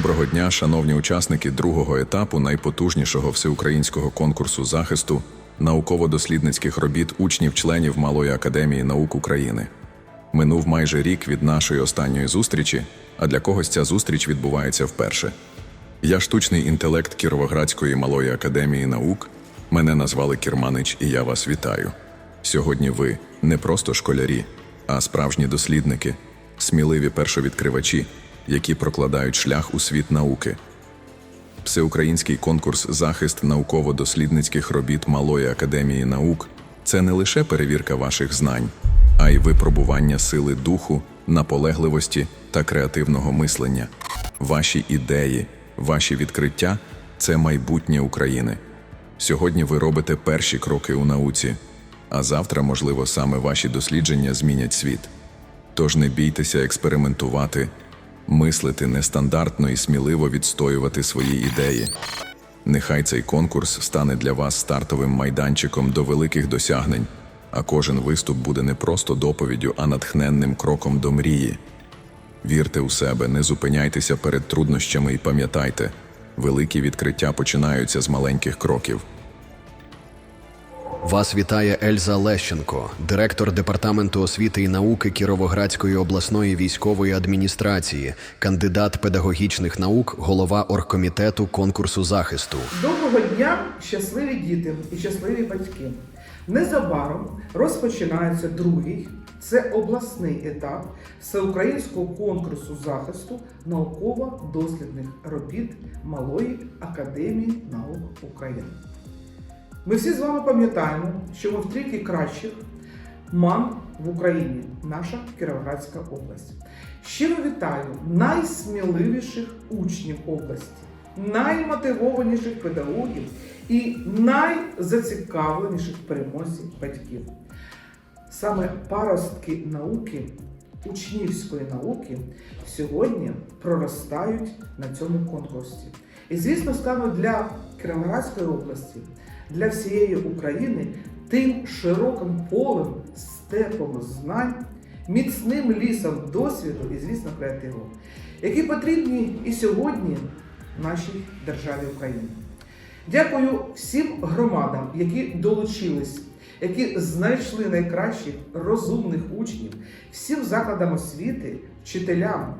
дня, шановні учасники другого етапу найпотужнішого всеукраїнського конкурсу захисту науково-дослідницьких робіт учнів-членів Малої академії наук України. Минув майже рік від нашої останньої зустрічі, а для когось ця зустріч відбувається вперше. Я штучний інтелект Кіровоградської малої академії наук. Мене назвали Кірманич, і я вас вітаю. Сьогодні ви не просто школярі, а справжні дослідники, сміливі першовідкривачі, які прокладають шлях у світ науки. Всеукраїнський конкурс захист науково-дослідницьких робіт Малої академії наук це не лише перевірка ваших знань, а й випробування сили духу, наполегливості та креативного мислення. Ваші ідеї, ваші відкриття це майбутнє України. Сьогодні ви робите перші кроки у науці, а завтра, можливо, саме ваші дослідження змінять світ. Тож не бійтеся експериментувати, мислити нестандартно і сміливо відстоювати свої ідеї. Нехай цей конкурс стане для вас стартовим майданчиком до великих досягнень, а кожен виступ буде не просто доповіддю, а натхненним кроком до мрії. Вірте у себе, не зупиняйтеся перед труднощами і пам'ятайте, великі відкриття починаються з маленьких кроків. Вас вітає Ельза Лещенко, директор департаменту освіти і науки Кіровоградської обласної військової адміністрації, кандидат педагогічних наук, голова оргкомітету конкурсу захисту. Доброго дня, щасливі діти і щасливі батьки. Незабаром розпочинається другий, це обласний етап всеукраїнського конкурсу захисту науково-дослідних робіт Малої академії наук України. Ми всі з вами пам'ятаємо, що ми в трійки кращих МАН в Україні, наша Кіровоградська область. Щиро вітаю найсміливіших учнів області, наймотивованіших педагогів і найзацікавленіших переможців батьків. Саме паростки науки, учнівської науки сьогодні проростають на цьому конкурсі. І, звісно, стануть для Кіровоградської області, для всієї України тим широким полем, степом знань, міцним лісом досвіду і, звісно, креативу, які потрібні і сьогодні нашій державі Україні. Дякую всім громадам, які долучились, які знайшли найкращих розумних учнів, всім закладам освіти, вчителям.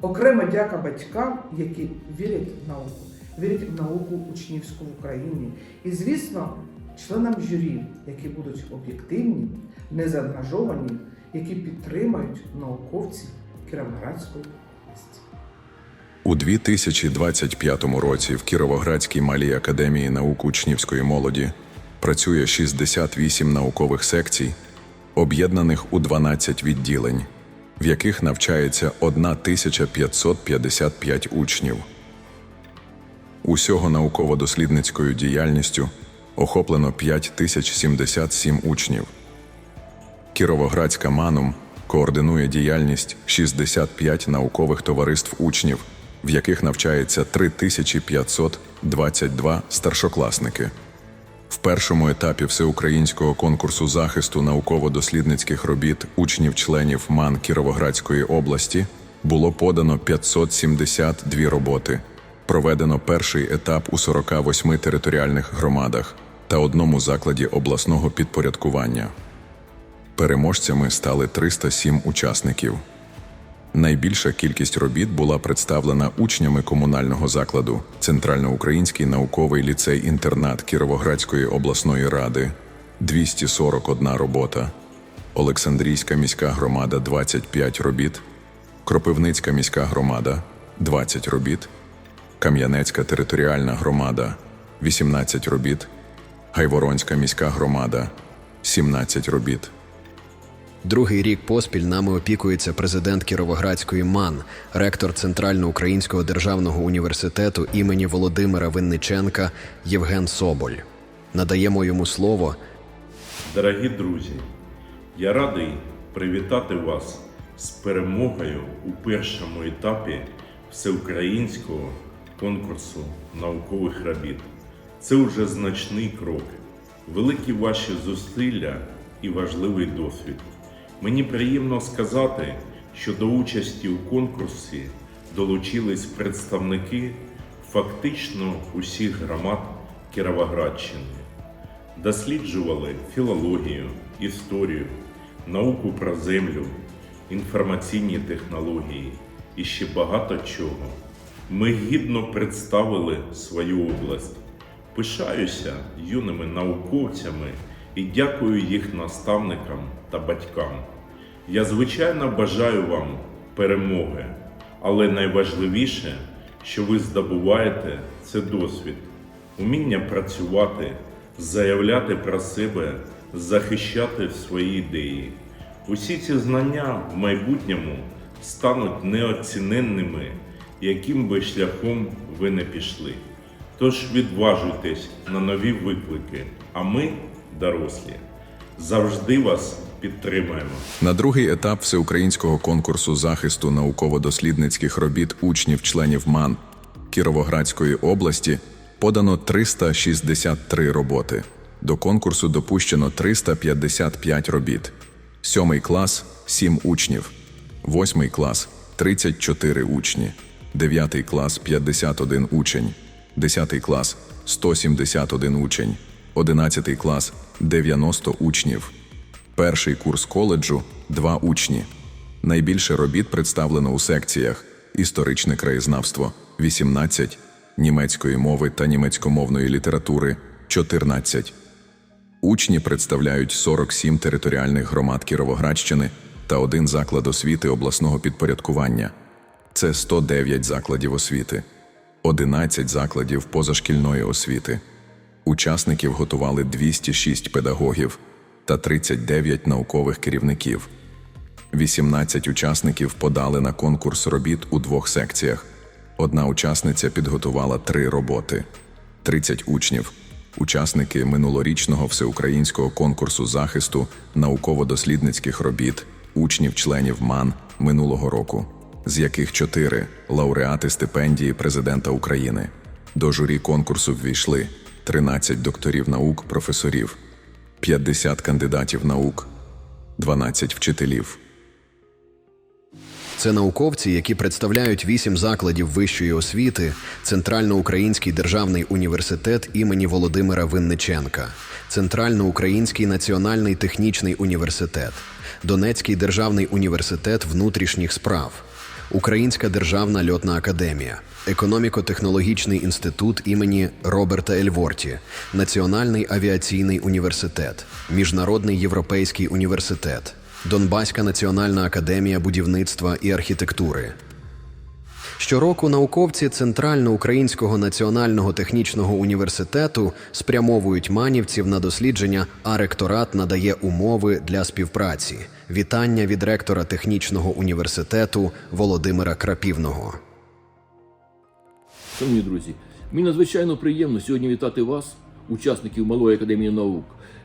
Окрема дяка батькам, які вірять в науку, вірять в науку учнівську в Україні. І, звісно, членам журі, які будуть об'єктивні, незаангажовані, які підтримають науковців Кіровоградської області. У 2025 році в Кіровоградській малій академії наук учнівської молоді працює 68 наукових секцій, об'єднаних у 12 відділень, в яких навчається 1555 учнів. Усього науково-дослідницькою діяльністю охоплено 5077 учнів. Кіровоградська МАНУМ координує діяльність 65 наукових товариств учнів, в яких навчається 3522 старшокласники. В першому етапі всеукраїнського конкурсу захисту науково-дослідницьких робіт учнів-членів МАН Кіровоградської області було подано 572 роботи. Проведено перший етап у 48 територіальних громадах та одному закладі обласного підпорядкування. Переможцями стали 307 учасників. Найбільша кількість робіт була представлена учнями комунального закладу Центральноукраїнський науковий ліцей-інтернат Кіровоградської обласної ради 241 робота, Олександрійська міська громада 25 робіт, Кропивницька міська громада 20 робіт, Кам'янецька територіальна громада 18 робіт, Гайворонська міська громада 17 робіт. Другий рік поспіль нами опікується президент Кіровоградської МАН, ректор Центральноукраїнського державного університету імені Володимира Винниченка Євген Соболь. Надаємо йому слово Дорогі друзі, я радий привітати вас з перемогою у першому етапі всеукраїнського конкурсу наукових робіт. Це вже значний крок, великі ваші зусилля і важливий досвід. Мені приємно сказати, що до участі у конкурсі долучились представники фактично усіх громад Кіровоградщини. Досліджували філологію, історію, науку про землю, інформаційні технології і ще багато чого. Ми гідно представили свою область. Пишаюся юними науковцями і дякую їх наставникам та батькам. Я звичайно бажаю вам перемоги, але найважливіше, що ви здобуваєте, це досвід, уміння працювати, заявляти про себе, захищати свої ідеї. Усі ці знання в майбутньому стануть неоціненними, яким би шляхом ви не пішли. Тож відважуйтесь на нові виклики, а ми, дорослі, завжди вас підтримаємо. На другий етап всеукраїнського конкурсу захисту науково-дослідницьких робіт учнів-членів МАН Кіровоградської області подано 363 роботи. До конкурсу допущено 355 робіт. Сьомий клас 7 учнів, восьмий клас 34 учні, дев'ятий клас 51 учень, десятий клас 171 учень, одинадцятий клас 90 учнів. Перший курс коледжу два учні. Найбільше робіт представлено у секціях: історичне краєзнавство 18, німецької мови та німецькомовної літератури 14. Учні представляють 47 територіальних громад Кіровоградщини та один заклад освіти обласного підпорядкування. Це 109 закладів освіти, 11 закладів позашкільної освіти. Учасників готували 206 педагогів та 39 наукових керівників. 18 учасників подали на конкурс робіт у двох секціях. Одна учасниця підготувала три роботи. 30 учнів, учасники минулорічного всеукраїнського конкурсу захисту науково-дослідницьких робіт, учнів-членів МАН минулого року, з яких чотири лауреати стипендії президента України. До журі конкурсу ввійшли 13 докторів наук, професорів, 50 кандидатів наук, 12 вчителів. Це науковці, які представляють вісім закладів вищої освіти, Центральноукраїнський державний університет імені Володимира Винниченка, Центральноукраїнський національний технічний університет, Донецький державний університет внутрішніх справ, Українська державна льотна академія, Економіко-технологічний інститут імені Роберта Ельворті, Національний авіаційний університет, Міжнародний європейський університет, Донбаська національна академія будівництва і архітектури. Щороку науковці Центральноукраїнського національного технічного університету спрямовують манівців на дослідження, а ректорат надає умови для співпраці. Вітання від ректора технічного університету Володимира Крапівного. Шановні друзі, мені надзвичайно приємно сьогодні вітати вас, учасників Малої академії наук,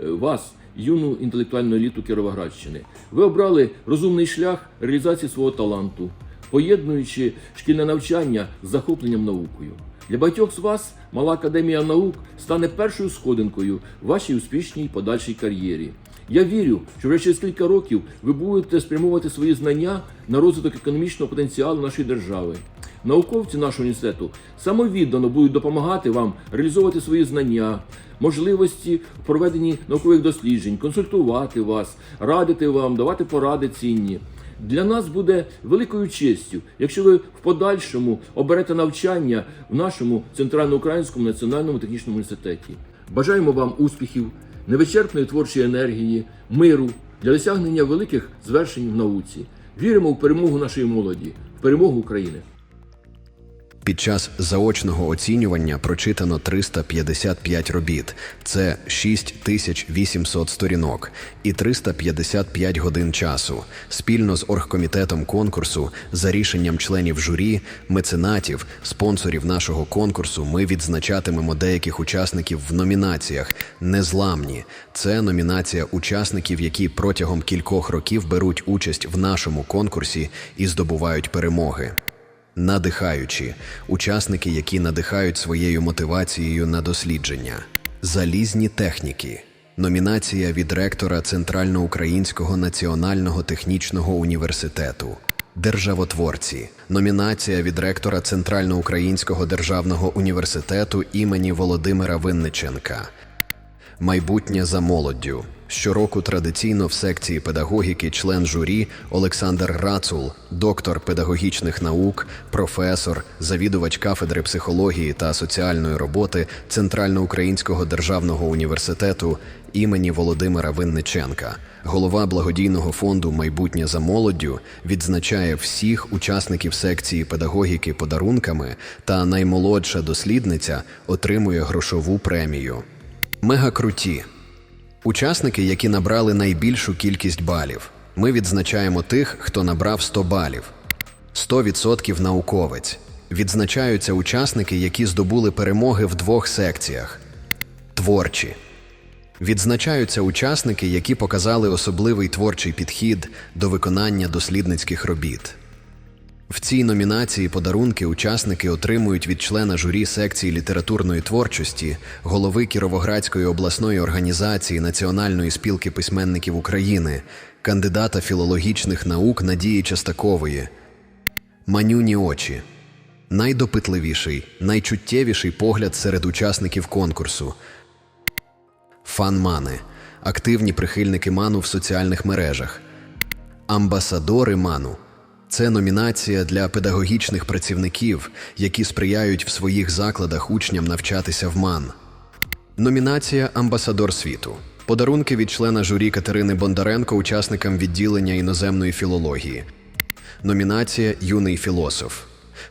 е, вас, юну інтелектуальну еліту Кіровоградщини. Ви обрали розумний шлях реалізації свого таланту, поєднуючи шкільне навчання з захопленням наукою. Для багатьох з вас Мала академія наук стане першою сходинкою в вашій успішній подальшій кар'єрі. Я вірю, що вже через кілька років ви будете спрямовувати свої знання на розвиток економічного потенціалу нашої держави. Науковці нашого університету самовіддано будуть допомагати вам реалізовувати свої знання, можливості в проведенні наукових досліджень, консультувати вас, радити вам, давати поради цінні. Для нас буде великою честю, якщо ви в подальшому оберете навчання в нашому центральноукраїнському національному технічному університеті. Бажаємо вам успіхів, невичерпної творчої енергії, миру для досягнення великих звершень в науці. Віримо в перемогу нашої молоді, в перемогу України. Під час заочного оцінювання прочитано 355 робіт. Це 6800 сторінок і 355 годин часу. Спільно з оргкомітетом конкурсу, за рішенням членів журі, меценатів, спонсорів нашого конкурсу, ми відзначатимемо деяких учасників в номінаціях Незламні. Це номінація учасників, які протягом кількох років беруть участь в нашому конкурсі і здобувають перемоги. Надихаючі учасники, які надихають своєю мотивацією на дослідження, залізні техніки. Номінація від ректора Центральноукраїнського національного технічного університету. Державотворці. Номінація від ректора Центральноукраїнського державного університету імені Володимира Винниченка. Майбутнє за молоддю. Щороку традиційно в секції педагогіки член журі Олександр Рацул, доктор педагогічних наук, професор, завідувач кафедри психології та соціальної роботи Центральноукраїнського державного університету імені Володимира Винниченка, голова благодійного фонду Майбутнє за молоддю відзначає всіх учасників секції педагогіки подарунками, та наймолодша дослідниця отримує грошову премію. Мега круті. Учасники, які набрали найбільшу кількість балів. Ми відзначаємо тих, хто набрав 100 балів. 100% науковець. Відзначаються учасники, які здобули перемоги в двох секціях. Творчі. Відзначаються учасники, які показали особливий творчий підхід до виконання дослідницьких робіт. В цій номінації подарунки учасники отримують від члена журі секції літературної творчості, голови Кіровоградської обласної організації Національної спілки письменників України, кандидата філологічних наук Надії Частакової. Манюні очі. Найдопитливіший, найчуттєвіший погляд серед учасників конкурсу. Фан-мани – активні прихильники ману в соціальних мережах. Амбасадори ману це номінація для педагогічних працівників, які сприяють в своїх закладах учням навчатися в МАН. Номінація Амбасадор світу. Подарунки від члена журі Катерини Бондаренко учасникам відділення іноземної філології. Номінація Юний філософ.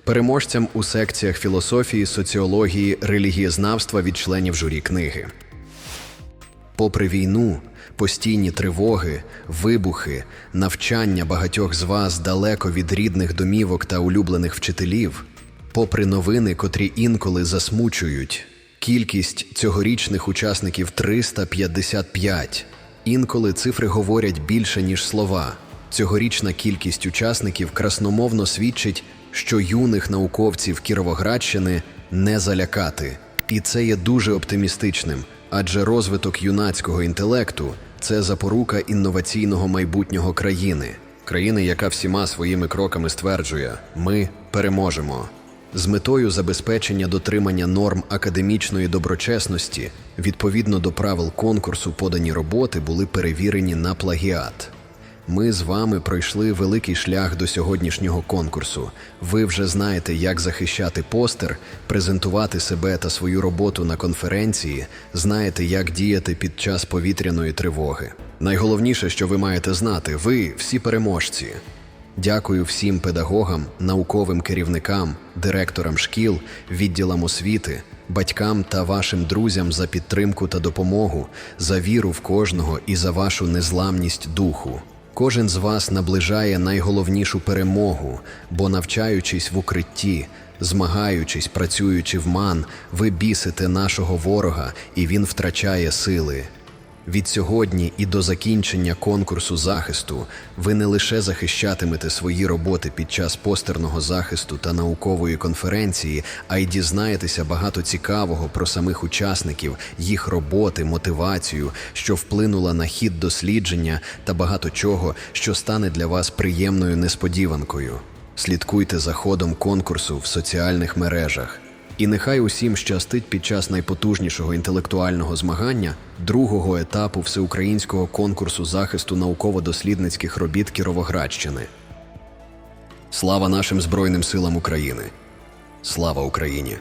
Переможцям у секціях філософії, соціології, релігієзнавства від членів журі книги. Попри війну, постійні тривоги, вибухи, навчання багатьох з вас далеко від рідних домівок та улюблених вчителів, попри новини, котрі інколи засмучують, кількість цьогорічних учасників 355. Інколи цифри говорять більше, ніж слова. Цьогорічна кількість учасників красномовно свідчить, що юних науковців Кіровоградщини не залякати. І це є дуже оптимістичним, адже розвиток юнацького інтелекту це запорука інноваційного майбутнього країни, країни, яка всіма своїми кроками стверджує: ми переможемо. З метою забезпечення дотримання норм академічної доброчесності, відповідно до правил конкурсу, подані роботи були перевірені на плагіат. Ми з вами пройшли великий шлях до сьогоднішнього конкурсу. Ви вже знаєте, як захищати постер, презентувати себе та свою роботу на конференції, знаєте, як діяти під час повітряної тривоги. Найголовніше, що ви маєте знати, ви всі переможці. Дякую всім педагогам, науковим керівникам, директорам шкіл, відділам освіти, батькам та вашим друзям за підтримку та допомогу, за віру в кожного і за вашу незламність духу. Кожен з вас наближає найголовнішу перемогу, бо навчаючись в укритті, змагаючись, працюючи в ман, ви бісите нашого ворога, і він втрачає сили. Від сьогодні і до закінчення конкурсу захисту ви не лише захищатимете свої роботи під час постерного захисту та наукової конференції, а й дізнаєтеся багато цікавого про самих учасників, їх роботи, мотивацію, що вплинула на хід дослідження та багато чого, що стане для вас приємною несподіванкою. Слідкуйте за ходом конкурсу в соціальних мережах. І нехай усім щастить під час найпотужнішого інтелектуального змагання другого етапу всеукраїнського конкурсу захисту науково-дослідницьких робіт Кіровоградщини. Слава нашим Збройним силам України! Слава Україні!